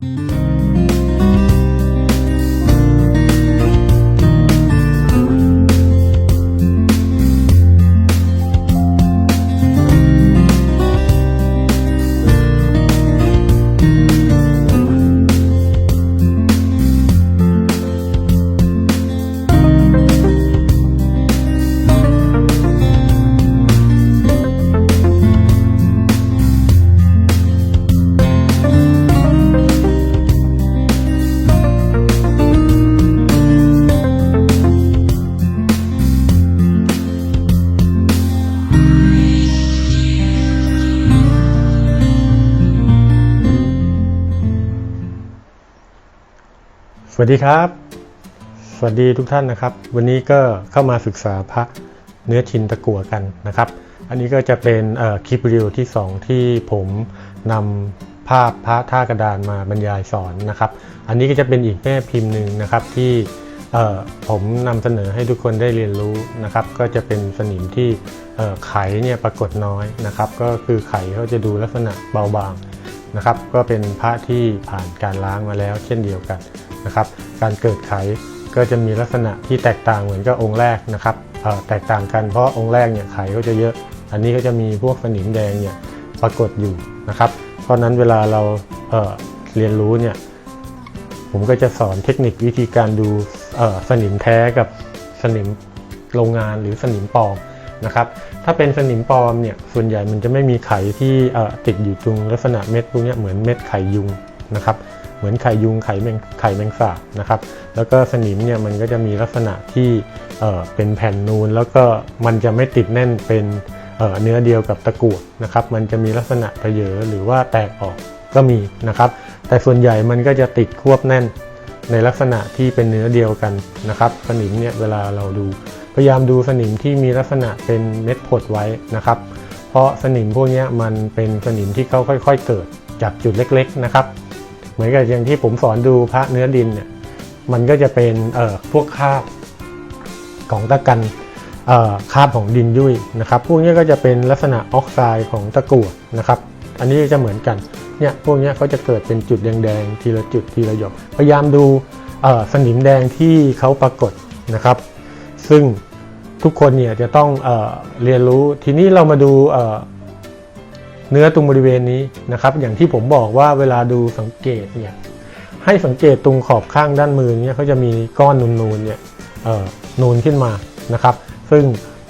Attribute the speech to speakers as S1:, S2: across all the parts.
S1: ส วัสดีครับ สวัสดีทุกท่านนะครับ วันนี้ก็เข้ามาศึกษาพระเนื้อชินตะกั่วกันนะครับ อันนี้ก็จะเป็นคลิปวิดีโอที่ 2 ที่ผมนำภาพพระท่ากระดานมาบรรยายสอนนะครับ อันนี้ก็จะเป็นอีกแม่พิมพ์หนึ่งนะครับที่ผมนำเสนอให้ทุกคนได้เรียนรู้นะครับ ก็จะเป็นสนิมที่เอ่อไขเนี่ยปรากฏน้อยนะครับ ก็คือไขเขาจะดูลักษณะเบาบางนะครับ ก็เป็นพระที่ผ่านการล้างมาแล้วเช่นเดียวกัน นะครับ การเกิดไขก็จะมีลักษณะที่แตกต่างเหมือนกับองค์แรกนะครับแตกต่างกันเพราะองค์แรกเนี่ยไขก็จะเยอะ อันนี้ก็จะมีพวกสนิมแดงเนี่ยปรากฏอยู่นะครับ เพราะนั้นเวลาเราเเรียนรู้เนี่ยผมก็จะสอนเทคนิควิธีการดูสนิมแท้กับสนิมโรงงานหรือสนิมปลอมนะครับ ถ้าเป็นสนิมปลอมเนี่ยส่วนใหญ่มันจะไม่มีไข่ที่ติดอยู่ตรงลักษณะเม็ดพวกนี้เหมือนเม็ดไข่ยุง นะครับ เหมือนไข่ยุงไข่แมงไข่แมงสาบนะครับ แล้วก็สนิมเนี่ยมันก็จะมีลักษณะที่เเป็นแผ่นนูน แล้วก็มันจะไม่ติดแน่นเป็นเเนื้อเดียวกับตะกั่วนะครับ มันจะมีลักษณะเพเยอหรือว่าแตกออกก็มีนะครับ แต่ส่วนใหญ่มันก็จะติดควบแน่นในลักษณะที่เป็นเนื้อเดียวกันนะครับ สนิมเนี่ยเวลาเราดู พยายามดูสนิมที่มีลักษณะเป็นเม็ดผดไว้นะครับ เพราะสนิมพวกนี้มันเป็นสนิมที่เขาค่อย ๆ เกิดจากจุดเล็ก ๆ นะครับ เหมือนกับอย่างที่ผมสอนดูพระเนื้อดินเนี่ยมันก็จะเป็นเอ่อพวกคาบของตะกันเอ่อคาบของดินยุ่ยนะครับพวกนี้ก็จะเป็นลักษณะออกไซด์ของตะกั่วนะครับอันนี้จะเหมือนกันเนี่ยพวกนี้เขาจะเกิดเป็นจุดแดงๆทีละจุดทีละหยดพยายามดูสนิมแดงที่เขาปรากฏนะครับ ซึ่งทุกคนเนี่ยจะต้องเอเรียนรู้ทีนี้เรามาดู เนื้อตรงบริเวณนี้นะครับ อย่างที่ผมบอกว่าเวลาดูสังเกตเนี่ยให้สังเกตตรงขอบข้างด้านมือเนี่ยเขาจะมีก้อนนูนๆเนี่ยเอ่อนูนขึ้นมานะครับ ซึ่ง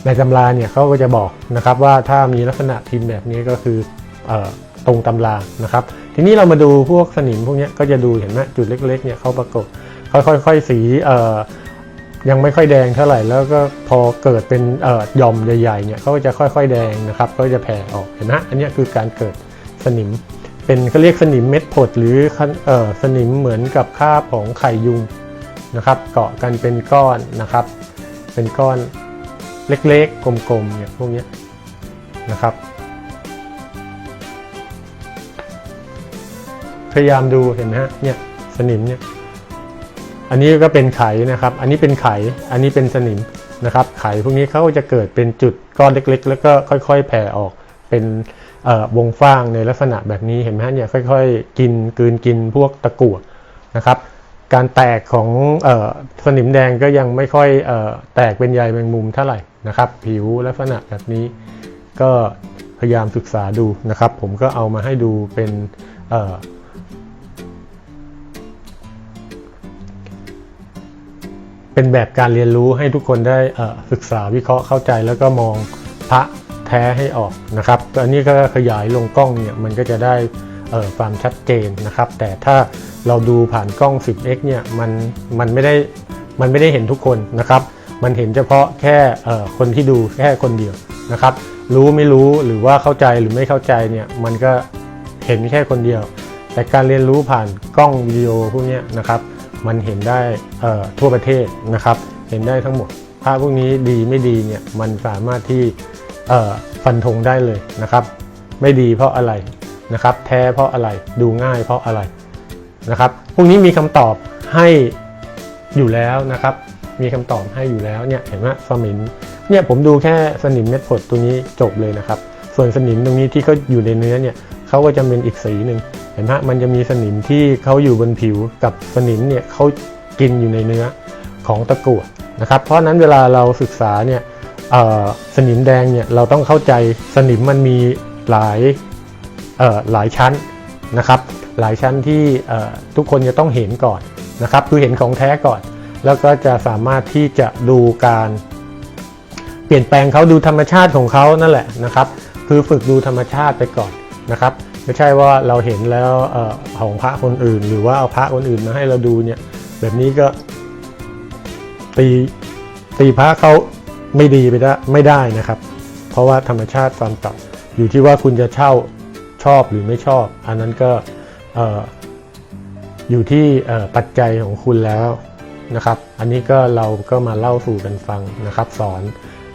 S1: ในตำราเนี่ยเขาก็จะบอกนะครับว่าถ้ามีลักษณะพิมพ์แบบนี้ก็คือเออตรงตำรานะครับ ทีนี้เรามาดูพวกสนิมพวกนี้ก็จะดูเห็นไหมจุดเล็กๆเนี่ยเขาปรากฏค่อยๆสีเอ่อ ยังไม่ค่อยแดงเท่าไหร่แล้วก็พอเกิดเป็นเอ่อหย่อมใหญ่ๆเนี่ยเขาก็จะค่อยๆแดงนะครับก็จะแผ่ออกเห็นไหมอันนี้คือการเกิดสนิม เป็นเขาเรียกสนิมเม็ดผดหรือเอ่อสนิมเหมือนกับคราบของไข่ยุงนะครับเกาะกันเป็นก้อนนะครับ เป็นก้อนเล็กๆ กลมๆเนี่ยพวกนี้นะครับ พยายามดูเห็นไหมฮะเนี่ยสนิมเนี่ย อันนี้ก็เป็นไขนะครับ อันนี้เป็นไข อันนี้เป็นสนิมนะครับ ไขพวกนี้เขาจะเกิดเป็นจุดก้อนเล็กๆ แล้วก็ค่อยๆ แผ่ออกเป็นวงฟ้างในลักษณะแบบนี้เห็นไหมฮะเนี่ยค่อยๆ กินกืนกินพวกตะกั่วนะครับ การแตกของอสนิมแดงก็ยังไม่ค่อยอแตกเป็นใยแมงมุมเท่าไหร่นะครับ ผิวลักษณะแบบนี้ก็พยายามศึกษาดูนะครับ ผมก็เอามาให้ดูเป็น เป็นแบบการเรียนรู้ให้ทุกคนได้ศึกษาวิเคราะห์เข้าใจแล้วก็มองพระแท้ให้ออกนะครับอันนี้ก็ขยายลงกล้องเนี่ยมันก็จะได้ความชัดเจนนะครับ แต่ถ้าเราดูผ่านกล้อง 10x เนี่ยมันมันไม่ได้มันไม่ได้เห็นทุกคนนะครับ มันเห็นเฉพาะแค่คนที่ดูแค่คนเดียวนะครับ รู้ไม่รู้หรือว่าเข้าใจหรือไม่เข้าใจเนี่ยมันก็เห็นแค่คนเดียว แต่การเรียนรู้ผ่านกล้องวิดีโอพวกนี้นะครับ มันเห็นได้ทั่วประเทศนะครับ เห็นได้ทั้งหมดภาพพวกนี้ดีไม่ดีเนี่ยมันสามารถที่ฟันธงได้เลยนะครับ ไม่ดีเพราะอะไรนะครับ แท้เพราะอะไรดูง่ายเพราะอะไรนะครับพวกนี้มีคำตอบให้อยู่แล้วนะครับ มีคำตอบให้อยู่แล้วเนี่ยเห็นไหมสนิมเนี่ยผมดูแค่สนิมเม็ดผดตัวนี้จบเลยนะครับ ส่วนสนิมตรงนี้ที่เขาอยู่ในเนื้อเนี่ย เขาก็จะเป็นอีกสีหนึ่งเห็นไหมมันจะมีสนิมที่เขาอยู่บนผิวกับสนิมเนี่ยเขากินอยู่ในเนื้อของตะกั่วนะครับ เพราะนั้นเวลาเราศึกษาเนี่ยสนิมแดงเนี่ยเราต้องเข้าใจสนิมมันมีหลายหลายชั้นนะครับ หลายชั้นที่ทุกคนจะต้องเห็นก่อนนะครับ คือเห็นของแท้ก่อน แล้วก็จะสามารถที่จะดูการเปลี่ยนแปลงเขาดูธรรมชาติของเขานั่นแหละนะครับ คือฝึกดูธรรมชาติไปก่อน นะครับ ไม่ใช่ว่าเราเห็นแล้วอของพระคนอื่น หรือว่าเอาพระคนอื่นมาให้เราดูเนี่ย แบบนี้ก็ตีตีพระเขาไม่ดีไปได้ไม่ได้นะครับ เพราะว่าธรรมชาติความต่ำอยู่ที่ว่าคุณจะเช่าชอบหรือไม่ชอบ อันนั้นก็ออยู่ที่ปัจจัยของคุณแล้วนะครับ อันนี้ก็เราก็มาเล่าสู่กันฟังนะครับ สอน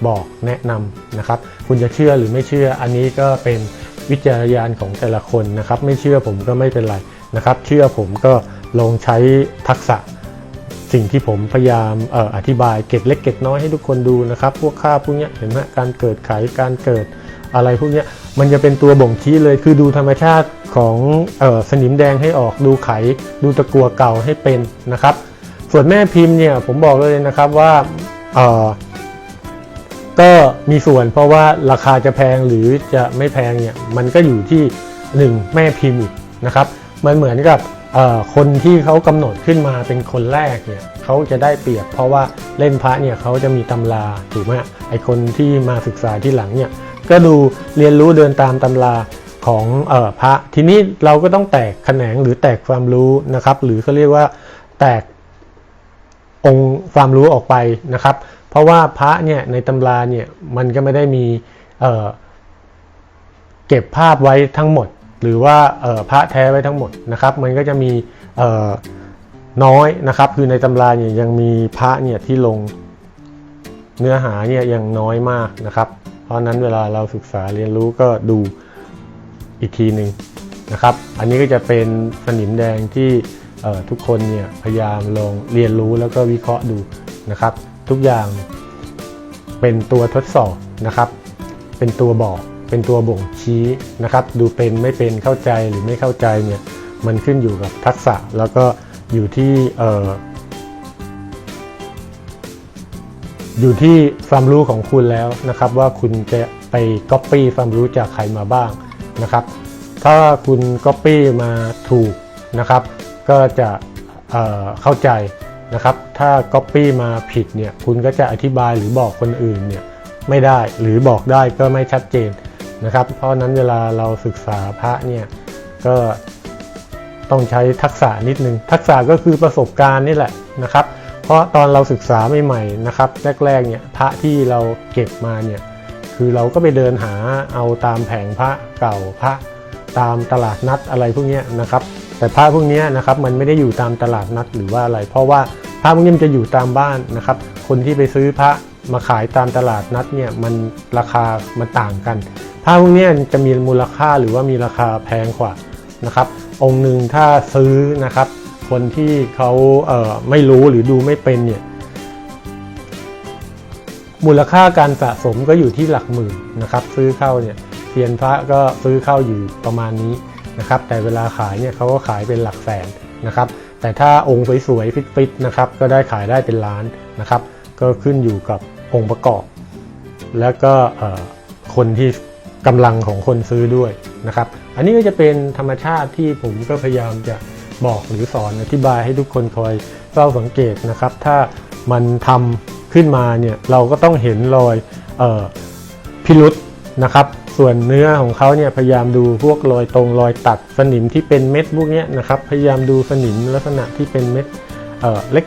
S1: บอกแนะนำนะครับ คุณจะเชื่อหรือไม่เชื่อ อันนี้ก็เป็น วิจารณญาณของแต่ละคนนะครับ ไม่เชื่อผมก็ไม่เป็นไรนะครับ เชื่อผมก็ลองใช้ทักษะสิ่งที่ผมพยายามอออธิบายเก็ดเล็กเก็ดน้อยให้ทุกคนดูนะครับ พวกค่าพวกเนี้ยเห็นไหมการเกิดไขการเกิดอะไรพวกเนี้ยมันจะเป็นตัวบ่งชี้เลยคือดูธรรมชาติของออสนิมแดงให้ออกดูไข ดูตะกัวเก่าให้เป็นนะครับ ส่วนแม่พิมพ์เนี่ยผมบอกเลยนะครับว่าออ ก็มีส่วนเพราะว่าราคาจะแพงหรือจะไม่แพงเนี่ยมันก็อยู่ที่หนึ่งแม่พิมพ์นะครับ มันเหมือนกับคนที่เขากำหนดขึ้นมาเป็นคนแรกเนี่ยเขาจะได้เปรียบ เพราะว่าเล่นพระเนี่ยเขาจะมีตำราถูกไหมไอคนที่มาศึกษาที่หลังเนี่ยก็ดูเรียนรู้เดินตามตำราของออพระทีนี้เราก็ต้องแตกแขนงหรือแตกความรู้นะครับ หรือเขาเรียกว่าแตกองค์ความรู้ออกไปนะครับ เพราะว่าพระเนี่ยในตำราเนี่ยมันก็ไม่ได้มีเเก็บภาพไว้ทั้งหมด หรือว่าพระแท้ไว้ทั้งหมดนะครับ มันก็จะมีน้อยนะครับ คือในตำราเนี่ยยังมีพระเนี่ยที่ลงเนื้อหาเนี่ยยังน้อยมากนะครับ เพราะนั้นเวลาเราศึกษาเรียนรู้ก็ดูอีกทีหนึ่งนะครับ อันนี้ก็จะเป็นสนิมแดงที่ทุกคนเนี่ยพยายามลองเรียนรู้แล้วก็วิเคราะห์ดูนะครับ ทุกอย่างเป็นตัวทดสอบนะครับ เป็นตัวบอก เป็นตัวบ่งชี้นะครับ ดูเป็นไม่เป็นเข้าใจหรือไม่เข้าใจเนี่ยมันขึ้นอยู่กับทักษะแล้วก็อยู่ที่เอยู่ที่ความรู้ของคุณแล้วนะครับ ว่าคุณจะไปก๊อปปี้ความรู้จากใครมาบ้างนะครับ ถ้าคุณก๊อปปี้มาถูกนะครับ ก็จะเเข้าใจ นะครับถ้าก๊อปปี้มาผิดเนี่ยคุณก็จะอธิบายหรือบอกคนอื่นเนี่ยไม่ได้หรือบอกได้ก็ไม่ชัดเจนนะครับ เพราะนั้นเวลาเราศึกษาพระเนี่ยก็ต้องใช้ทักษะนิดนึง ทักษะก็คือประสบการณ์นี่แหละนะครับ เพราะตอนเราศึกษาใหม่ๆนะครับ แรกๆเนี่ยพระที่เราเก็บมาเนี่ยคือเราก็ไปเดินหาเอาตามแผงพระเก่าพระตามตลาดนัดอะไรพวกนี้นะครับ แต่พระพวกนี้นะครับมันไม่ได้อยู่ตามตลาดนัดหรือว่าอะไร เพราะว่า พระพวกนี้มันจะอยู่ตามบ้านนะครับ คนที่ไปซื้อพระมาขายตามตลาดนัดเนี่ยมันราคามันต่างกันพระพวกนี้จะมีมูลค่าหรือว่ามีราคาแพงกว่านะครับ องค์หนึ่งถ้าซื้อนะครับ คนที่เขาเไม่รู้หรือดูไม่เป็นเนี่ยมูลค่าการสะสมก็อยู่ที่หลักหมื่นนะครับ ซื้อเข้าเนี่ยเทียนพระก็ซื้อเข้าอยู่ประมาณนี้นะครับ แต่เวลาขายเนี่ยเขาก็ขายเป็นหลักแสนนะครับ แต่ถ้าองค์สวยๆฟิตๆนะครับก็ได้ขายได้เป็นล้านนะครับ ก็ขึ้นอยู่กับองค์ประกอบ แล้วก็คนที่กำลังของคนซื้อด้วยนะครับ อันนี้ก็จะเป็นธรรมชาติที่ผมก็พยายามจะบอกหรือสอนอธิบายให้ทุกคนคอยเฝ้าสังเกตนะครับ ถ้ามันทำขึ้นมาเนี่ยเราก็ต้องเห็นรอยออพิรุษนะครับ ส่วนเนื้อของเขาเนี่ยพยายามดูพวกรอยตรงรอยตัดสนิมที่เป็นเม็ดพวกนี้นะครับ พยายามดูสนิมลักษณะที่เป็นเม็ดเ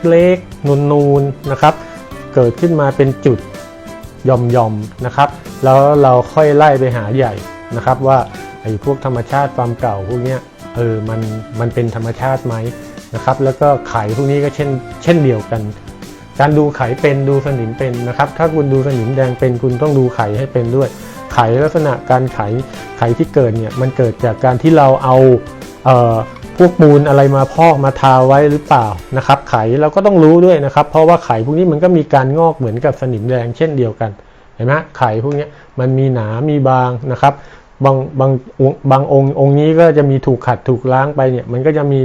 S1: เล็กๆ นูนๆนะครับ เกิดขึ้นมาเป็นจุดย่อมย่อมๆนะครับ แล้วเราค่อยไล่ไปหาใหญ่นะครับว่าไอ้พวกธรรมชาติความเก่าพวกนี้เออมันมันเป็นธรรมชาติไหมนะครับ แล้วก็ไขพวกนี้ก็เช่น เช่นเดียวกัน การดูไขเป็นดูสนิมเป็นนะครับ ถ้าคุณดูสนิมแดงเป็นคุณต้องดูไขให้เป็นด้วย ไขลักษณะการไขไขที่เกิดเนี่ยมันเกิดจากการที่เราเอาเออพวกมูลอะไรมาพอกมาทาไว้หรือเปล่านะครับ ไขเราก็ต้องรู้ด้วยนะครับ เพราะว่าไขพวกนี้มันก็มีการงอกเหมือนกับสนิมแดงเช่นเดียวกันเห็นไหมไข่พวกนี้มันมีหนา มีบางนะครับ บางบางองบางองค์องค์นี้ก็จะมีถูกขัดถูกล้างไปเนี่ยมันก็จะมี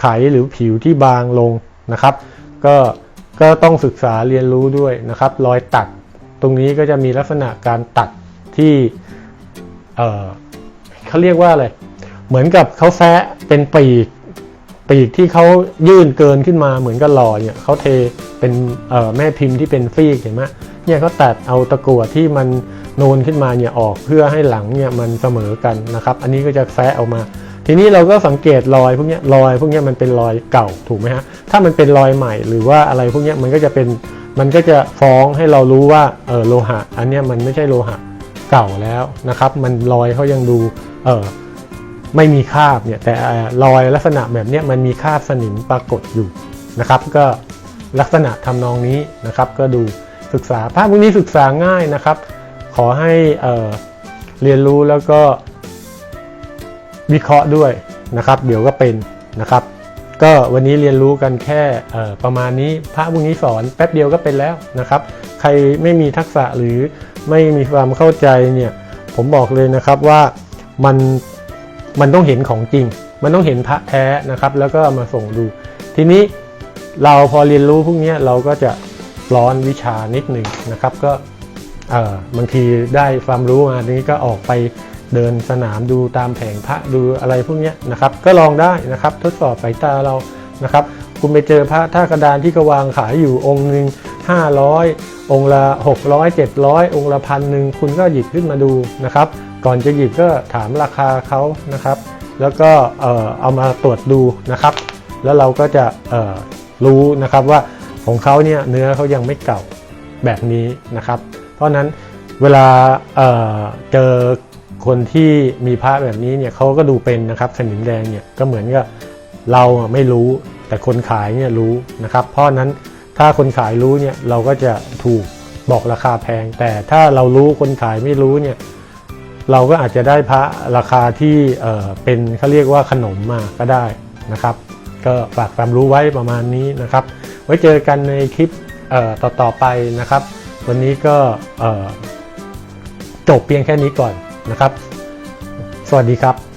S1: ไขหรือผิวที่บางลงนะครับ ก็ก็ต้องศึกษาเรียนรู้ด้วยนะครับ รอยตัด ตรงนี้ก็จะมีลักษณะการตัด ที่เออเขาเรียกว่าอะไร เหมือนกับเขาแซะเป็นปีก ปีกที่เขายื่นเกินขึ้นมาเหมือนกับหล่อเนี่ยเขาเทเป็นเออแม่พิมพ์ที่เป็นฟีกเห็นไหมเนี่ยเขาตัดเอาตะกั่วที่มันโนนขึ้นมาเนี่ยออกเพื่อให้หลังเนี่ยมันเสมอกันนะครับ อันนี้ก็จะแซะออกมา ทีนี้เราก็สังเกตรอยพวกนี้รอยพวกนี้มันเป็นรอยเก่าถูกไหมฮะถ้ามันเป็นรอยใหม่หรือว่าอะไรพวกนี้มันก็จะเป็นมันก็จะฟ้องให้เรารู้ว่าเออโลหะ อันนี้มันไม่ใช่โลหะ เก่าแล้วนะครับ มันรอยเขายังดูเออไม่มีคราบเนี่ยแต่เอ่อรอยลักษณะแบบนี้มันมีคราบสนิมปรากฏอยู่นะครับ ก็ลักษณะทำนองนี้นะครับ ก็ดูศึกษาภาพพวกนี้ศึกษาง่ายนะครับ ขอให้เอ่อเรียนรู้แล้วก็วิเคราะห์ด้วยนะครับ เดี๋ยวก็เป็นนะครับ ก็วันนี้เรียนรู้กันแค่ประมาณนี้พระพวกนี้สอนแป๊บเดียวก็เป็นแล้วนะครับ ใครไม่มีทักษะหรือไม่มีความเข้าใจเนี่ยผมบอกเลยนะครับว่ามันมันต้องเห็นของจริง มันต้องเห็นพระแท้นะครับ แล้วก็ามาส่งดู ทีนี้เราพอเรียนรู้พวกนี้เราก็จะร้อนวิชานิดหนึ่งนะครับ ก็เออบางทีได้ความรู้มาทีนี้ก็ออกไปเดินสนามดูตามแผงพระดูอะไรพวกนี้นะครับ ก็ลองได้นะครับ ทดสอบสายตาเรานะครับ คุณไปเจอพระท่ากระดานที่กวางขายอยู่องค์หนึ่ง 500 องค์ละ 600 700 องค์ละพันหนึ่งคุณก็หยิบขึ้นมาดูนะครับ ก่อนจะหยิบก็ถามราคาเขานะครับ แล้วก็เออเอามาตรวจดูนะครับ แล้วเราก็จะเออรู้นะครับว่าของเขาเนี่ยเนื้อเขายังไม่เก่าแบบนี้นะครับ เพราะนั้นเวลาเออเจอคนที่มีพระแบบนี้เนี่ยเขาก็ดูเป็นนะครับสนิมแดงเนี่ยก็เหมือนกับเราไม่รู้แต่คนขายเนี่ยรู้นะครับ เพราะนั้น ถ้าคนขายรู้เนี่ยเราก็จะถูกบอกราคาแพง แต่ถ้าเรารู้คนขายไม่รู้เนี่ยเราก็อาจจะได้พระราคาที่เเป็นเขาเรียกว่าขนมมาก็ได้นะครับ ก็ฝากความรู้ไว้ประมาณนี้นะครับ ไว้เจอกันในคลิปต่อๆไปนะครับ วันนี้ก็จบเพียงแค่นี้ก่อนนะครับ สวัสดีครับ